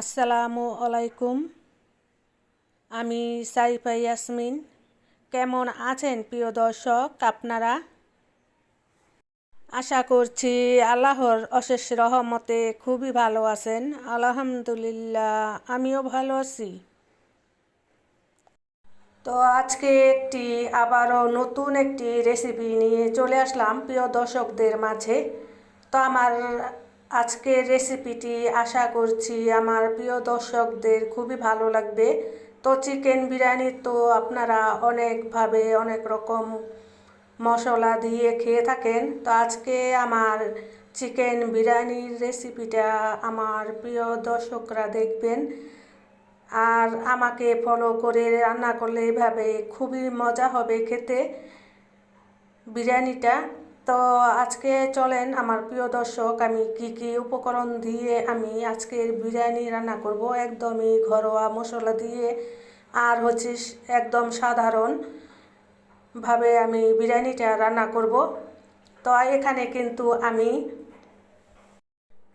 আসসালামু আলাইকুম। আমি সাইফা ইয়াসমিন। কেমন আছেন প্রিয় দর্শক, আপনারা? আশা করছি আল্লাহর অশেষ রহমতে খুবই ভালো আছেন। আলহামদুলিল্লাহ, আমিও ভালো আছি। তো আজকে একটি আবারও নতুন একটি রেসিপি নিয়ে চলে আসলাম প্রিয় দর্শকদের মাঝে। তো আমার আজকের রেসিপিটি আশা করছি আমার প্রিয় দর্শকদের খুবই ভালো লাগবে। তো চিকেন বিরিয়ানি তো আপনারা অনেকভাবে অনেক রকম মশলা দিয়ে খেয়ে থাকেন। তো আজকে আমার চিকেন বিরিয়ানির রেসিপিটা আমার প্রিয় দর্শকরা দেখবেন। আর আমাকে ফলো করে রান্না করলে এভাবে খুবই মজা হবে খেতে। বিরিয়ানিটা তো আজকে চলেন আমার প্রিয় দর্শক, আমি কি কি উপকরণ দিয়ে আমি আজকের বিরিয়ানি রান্না করব? একদমই ঘরোয়া মশলা দিয়ে। আর হচ্ছে একদম সাধারণ ভাবে আমি বিরিয়ানিটা রান্না করব। তো এখানে কিন্তু আমি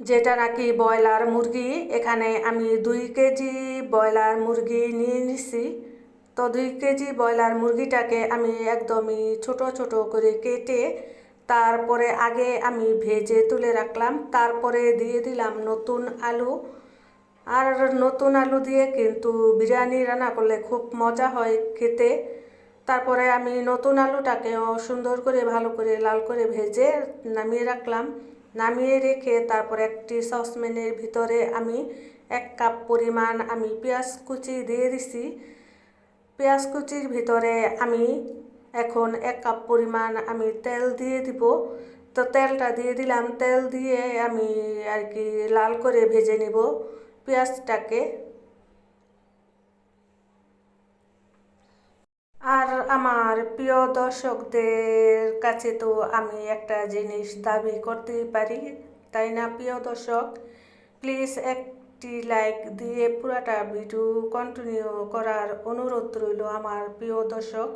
যেটা নাকি ব্রয়লার মুরগি, এখানে আমি দুই কেজি ব্রয়লার মুরগি নিয়ে নিছি। তো দুই কেজি ব্রয়লার মুরগিটাকে আমি একদমই ছোট ছোট করে কেটে তারপরে আগে আমি ভেজে তুলে রাখলাম, তারপরে দিয়ে দিলাম নতুন আলু। আর নতুন আলু দিয়ে কিন্তু বিরিয়ানি রান্না করলে খুব মজা হয় খেতে। তারপরে আমি নতুন আলুটাকেও সুন্দর করে, ভালো করে, লাল করে ভেজে নামিয়ে রাখলাম। নামিয়ে রেখে তারপর একটি সসম্যানের ভিতরে আমি এক কাপ পরিমাণ আমি পেঁয়াজ কুচি দিয়ে দিছি। পেঁয়াজ কুচির ভিতরে আমি এখন এক কাপ পরিমাণ আমি তেল দিয়ে দিব। তো তেলটা দিয়ে দিলাম, তেল দিয়ে আমি আর কি লাল করে ভেজে নিব পেঁয়াজটাকে। আর আমার প্রিয় দর্শকদের কাছে তো আমি একটা জিনিস দাবি করতেই পারি, তাই না প্রিয় দর্শক? প্লিজ একটি লাইক দিয়ে পুরাটা ভিডিও কন্টিনিউ করার অনুরোধ রইল আমার প্রিয় দর্শক।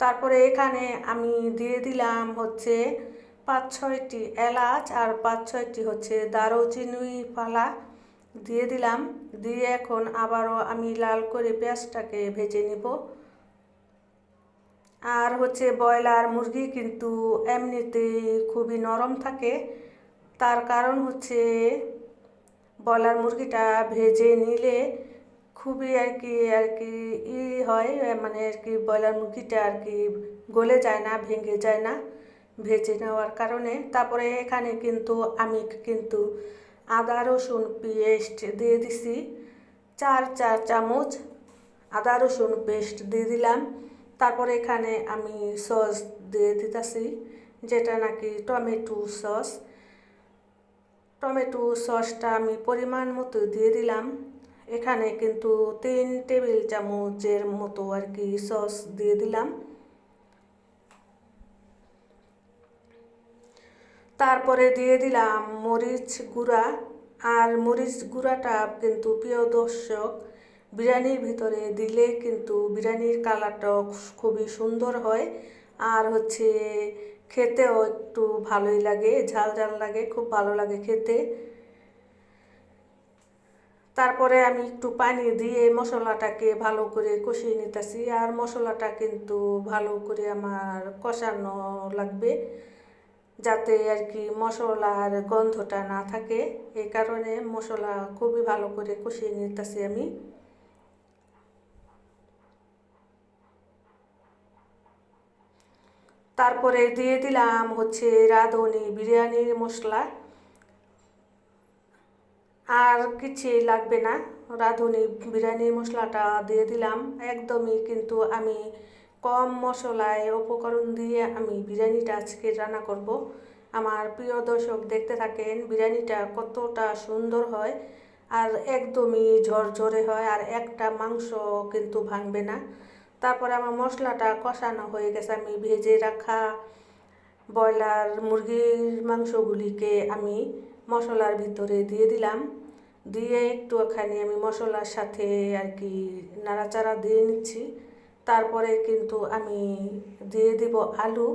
তারপরে এখানে আমি দিয়ে দিলাম হচ্ছে পাঁচ ছয়টি এলাচ আর পাঁচ ছয়টি হচ্ছে দারুচিনি পালা দিয়ে দিলাম। দিয়ে এখন আবারও আমি লাল করে পেঁয়াজটাকে ভেজে নিব। আর হচ্ছে ব্রয়লার মুরগি কিন্তু এমনিতেই খুবই নরম থাকে। তার কারণ হচ্ছে ব্রয়লার মুরগিটা ভেজে নিলে খুবই আর কি আর কি ই হয় মানে আর কি ব্রয়লার মুরগিটা আর কি গলে যায় না, ভেঙে যায় না, ভেজে নেওয়ার কারণে। তারপরে এখানে কিন্তু আমি কিন্তু আদা, রসুন, পেস্ট দিয়ে দিছি। চার চার চামচ আদা, রসুন, পেস্ট দিয়ে দিলাম। তারপরে এখানে আমি সস দিয়ে দিতেছি, যেটা নাকি টমেটো সস। টমেটো সসটা আমি পরিমাণ মতো দিয়ে দিলাম। এখানে কিন্তু তিন টেবিল চামচের মতো আর কি সস দিয়ে দিলাম। তারপরে দিয়ে দিলাম মরিচ গুঁড়া। আর মরিচ গুঁড়াটা কিন্তু প্রিয় দর্শক, বিরিয়ানির ভিতরে দিলে কিন্তু বিরিয়ানির কালারটা খুবই সুন্দর হয়। আর হচ্ছে খেতেও একটু ভালোই লাগে, ঝাল ঝাল লাগে, খুব ভালো লাগে খেতে। তারপরে আমি একটু পানি দিয়ে মশলাটাকে ভালো করে কষিয়ে নিতেছি। আর মশলাটা কিন্তু ভালো করে আমার কষানো লাগবে, যাতে আর কি মশলার গন্ধটা না থাকে। এই কারণে মশলা খুবই ভালো করে কষিয়ে নিতেছি আমি। তারপরে দিয়ে দিলাম হচ্ছে রাঁধুনি বিরিয়ানির মশলা। আর কিছুই লাগবে না। রাঁধুনি বিরিয়ানির মশলাটা দিয়ে দিলাম। একদমই কিন্তু আমি কম মশলায় উপকরণ দিয়ে আমি বিরিয়ানিটা আজকে রান্না করব। আমার প্রিয় দর্শক দেখতে থাকেন, বিরিয়ানিটা কতটা সুন্দর হয় আর একদমই ঝরঝরে হয় আর একটা মাংস কিন্তু ভাঙবে না। তারপরে আমার মশলাটা কষানো হয়ে গেছে। আমি ভেজে রাখা ব্রয়লার মুরগির মাংসগুলিকে আমি মশলার ভিতরে দিয়ে দিলাম। দিয়ে একটুখানি আমি মশলার সাথে আর কি নাড়াচাড়া দিয়ে নিচ্ছি। তারপরে কিন্তু আমি দিয়ে দিব আলু।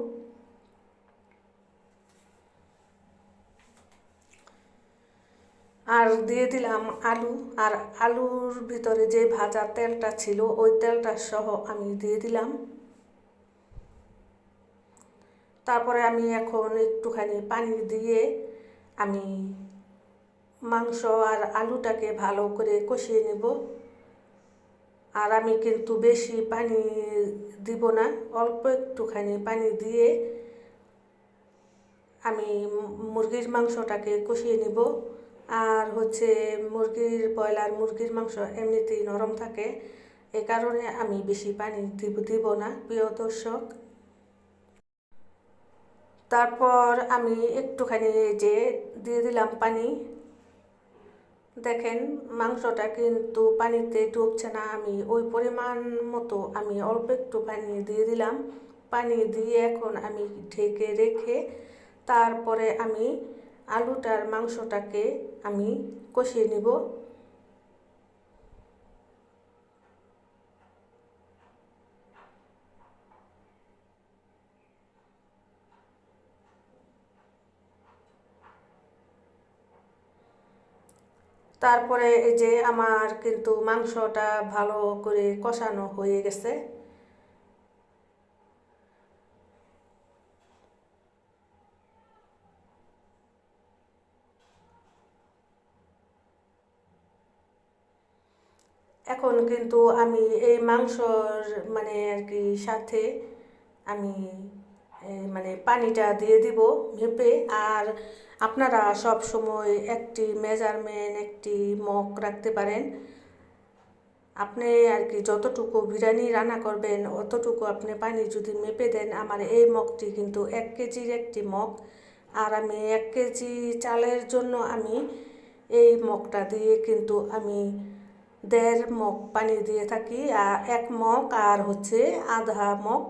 আর দিয়ে দিলাম আলু। আর আলুর ভিতরে যে ভাজা তেলটা ছিল, ওই তেলটা সহ আমি দিয়ে দিলাম। তারপরে আমি এখন একটুখানি পানি দিয়ে আমি মাংস আর আলুটাকে ভালো করে কষিয়ে নেব। আর আমি কিন্তু বেশি পানি দিব না, অল্প একটুখানি পানি দিয়ে আমি মুরগির মাংসটাকে কষিয়ে নেব। আর হচ্ছে মুরগির ব্রয়লার, মুরগির মাংস এমনিতেই নরম থাকে, এ কারণে আমি বেশি পানি দিব দিব না, প্রিয় দর্শক। তারপর আমি একটুখানি যে দিয়ে দিলাম পানি, দেখেন মাংসটা কিন্তু পানিতে ডুবছে না, আমি ওই পরিমাণ মতো আমি অল্প একটু পানি দিয়ে দিলাম। পানি দিয়ে এখন আমি ঢেকে রেখে তারপরে আমি আলুটার মাংসটাকে আমি কষিয়ে নিব। তারপরে এই যে আমার কিন্তু মাংসটা ভালো করে কষানো হয়ে গেছে। এখন কিন্তু আমি এই মাংসর মানে আর কি সাথে আমি মানে পানিটা দিয়ে দিব ভেপে আর আপনারা সব সময় একটি মেজারমেন্ট একটি মগ রাখতে পারেন। আপনি আর কি যতটুকু বিরিয়ানি রান্না করবেন, অতটুকু আপনি পানি যদি মেপে দেন, আমার এই মগটি কিন্তু এক কেজির একটি মগ আর আমি এক কেজি চালের জন্য আমি এই মগটা দিয়ে কিন্তু আমি দেড় মগ পানি দিয়ে থাকি। আর এক মগ আর হচ্ছে আধা মগ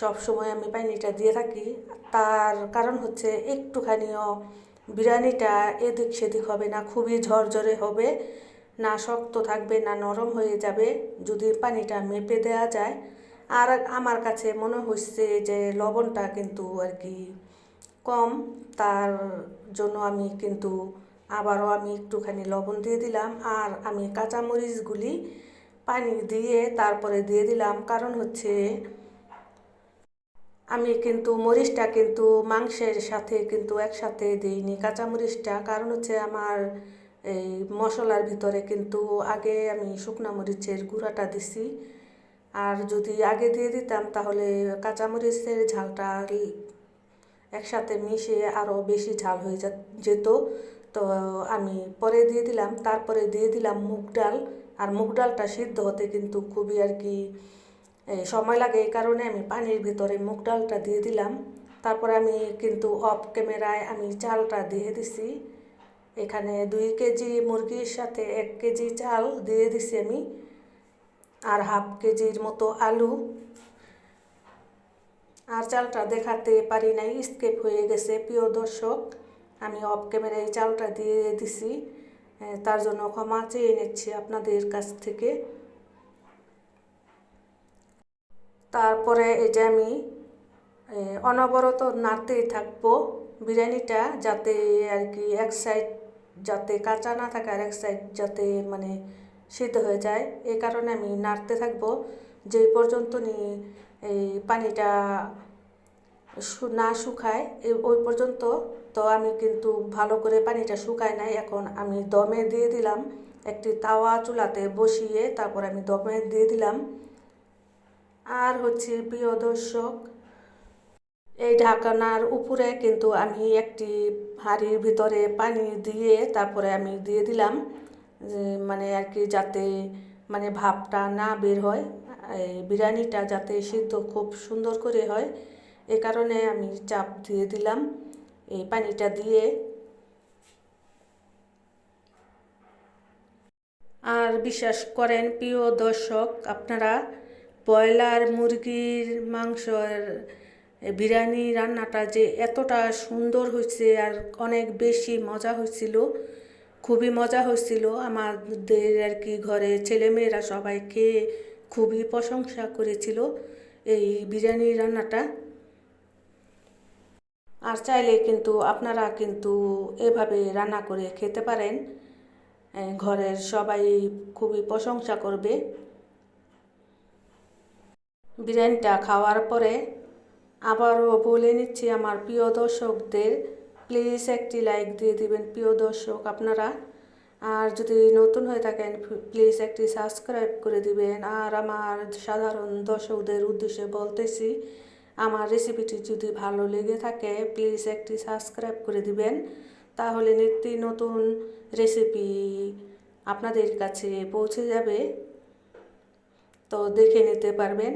সব সময় আমি পানিটা দিয়ে থাকি। তার কারণ হচ্ছে একটুখানিও বিরিয়ানিটা এদিক সেদিক হবে না, খুবই ঝরঝরে হবে, না শক্ত থাকবে, না নরম হয়ে যাবে, যদি পানিটা মেপে দেওয়া যায়। আর আমার কাছে মনে হচ্ছে যে লবণটা কিন্তু আর কি কম, তার জন্য আমি কিন্তু আবারও আমি একটুখানি লবণ দিয়ে দিলাম। আর আমি কাঁচামরিচগুলি পানি দিয়ে তারপরে দিয়ে দিলাম। কারণ হচ্ছে আমি কিন্তু মরিচটা কিন্তু মাংসের সাথে কিন্তু একসাথে দিইনি, কাঁচামরিচটা। কারণ হচ্ছে আমার এই মশলার ভিতরে কিন্তু আগে আমি শুকনা মরিচের গুঁড়াটা দিছি। আর যদি আগে দিয়ে দিতাম তাহলে কাঁচামরিচের ঝালটা একসাথে মিশে আরও বেশি ঝাল হয়ে যেত। তো আমি পরে দিয়ে দিলাম। তারপরে দিয়ে দিলাম মুগ ডাল। আর মুগ ডালটা সিদ্ধ হতে কিন্তু খুবই আর কি সময় লাগে এই কারণে আমি পানির ভিতরে মুগ ডালটা দিয়ে দিলাম। তারপরে আমি কিন্তু অফ ক্যামেরায় আমি চালটা দিয়ে দিছি। এখানে দুই কেজি মুরগির সাথে এক কেজি চাল দিয়ে দিছি আমি আর হাফ কেজির মতো আলু। আর চালটা দেখাতে পারি নাই, স্কেপ হয়ে গেছে, প্রিয় দর্শক। আমি অফ ক্যামেরায় চালটা দিয়ে দিছি। তার জন্য ক্ষমা চেয়ে নিচ্ছি আপনাদের কাছ থেকে। তারপরে এই যে আমি অনবরত নাড়তেই থাকব বিরিয়ানিটা যাতে আর কি এক সাইড যাতে কাঁচা না থাকে আর এক সাইড যাতে মানে সিদ্ধ হয়ে যায়। এই কারণে আমি নাড়তে থাকব। যে পর্যন্ত নি এই পানিটা না শুকায় ওই পর্যন্ত তো আমি কিন্তু ভালো করে পানিটা শুকায় নাই। এখন আমি দমে দিয়ে দিলাম। একটি তাওয়া চুলাতে বসিয়ে তারপর আমি দমে দিয়ে দিলাম। আর হচ্ছে প্রিয় দর্শক, এই ঢাকনার উপরে কিন্তু আমি একটি হাঁড়ির ভিতরে পানি দিয়ে তারপরে আমি দিয়ে দিলাম মানে আর কি যাতে মানে ভাবটা না বের হয়, এই বিরিয়ানিটা যাতে সিদ্ধ খুব সুন্দর করে হয়। এ কারণে আমি চাপ দিয়ে দিলাম, এই পানিটা দিয়ে। আর বিশ্বাস করেন প্রিয় দর্শক, আপনারা ব্রয়লার, মুরগির মাংসর বিরিয়ানি রান্নাটা যে এতটা সুন্দর হয়েছে আর অনেক বেশি মজা হয়েছিল, খুবই মজা হয়েছিল। আমাদের আর কি ঘরে ছেলেমেয়েরা সবাই খেয়ে খুবই প্রশংসা করেছিল এই বিরিয়ানি রান্নাটা। আর চাইলে কিন্তু আপনারা কিন্তু এভাবে রান্না করে খেতে পারেন। ঘরের সবাই খুবই প্রশংসা করবে। বিরিয়ানিটা খাওয়ার পরে আবারও বলে নিচ্ছি আমার প্রিয় দর্শকদের প্লিজ একটি লাইক দিয়ে দিবেন প্রিয় দর্শক আপনারা। আর যদি নতুন হয়ে থাকেন প্লিজ একটি সাবস্ক্রাইব করে দিবেন। আর আমার সাধারণ দর্শকদের উদ্দেশ্যে বলতেছি, আমার রেসিপিটি যদি ভালো লেগে থাকে প্লিজ একটি সাবস্ক্রাইব করে দিবেন। তাহলে নিত্য নতুন রেসিপি আপনাদের কাছে পৌঁছে যাবে। তো দেখে নিতে পারবেন।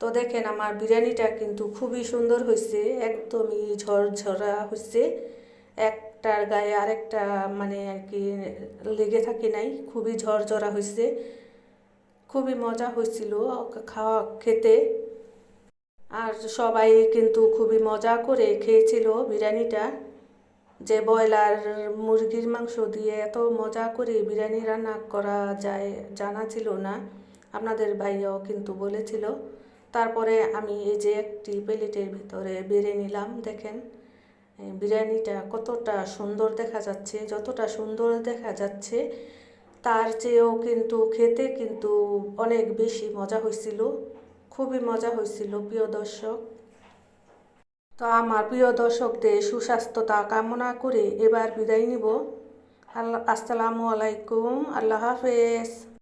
তো দেখেন আমার বিরিয়ানিটা কিন্তু খুবই সুন্দর হয়েছে একদমই ঝরঝরা হয়েছে একটার গায়ে আরেকটা মানে আর কি লেগে থাকে নাই, খুবই ঝরঝরা হয়েছে খুবই মজা হয়েছিল খাওয়া খেতে। আর সবাই কিন্তু খুবই মজা করে খেয়েছিল বিরিয়ানিটা। যে ব্রয়লার মুরগির মাংস দিয়ে এত মজা করে বিরিয়ানি রান্না করা যায়, জানা ছিল না। আপনাদের ভাইয়াও কিন্তু বলেছিল। তারপরে আমি এই যে একটি প্লেটের ভিতরে বেড়ে নিলাম, দেখেন। বিরিয়ানিটা কতটা সুন্দর দেখা যাচ্ছে, যতটা সুন্দর দেখা যাচ্ছে, তার চেয়েও কিন্তু খেতে কিন্তু অনেক বেশি মজা হয়েছিল, খুবই মজা হয়েছিল, প্রিয় দর্শক। তো আমার প্রিয় দর্শকদের সুস্বাস্থ্যতা কামনা করে এবার বিদায় নিব। আল্লাহ আসসালামু আলাইকুম, আল্লাহ হাফেজ।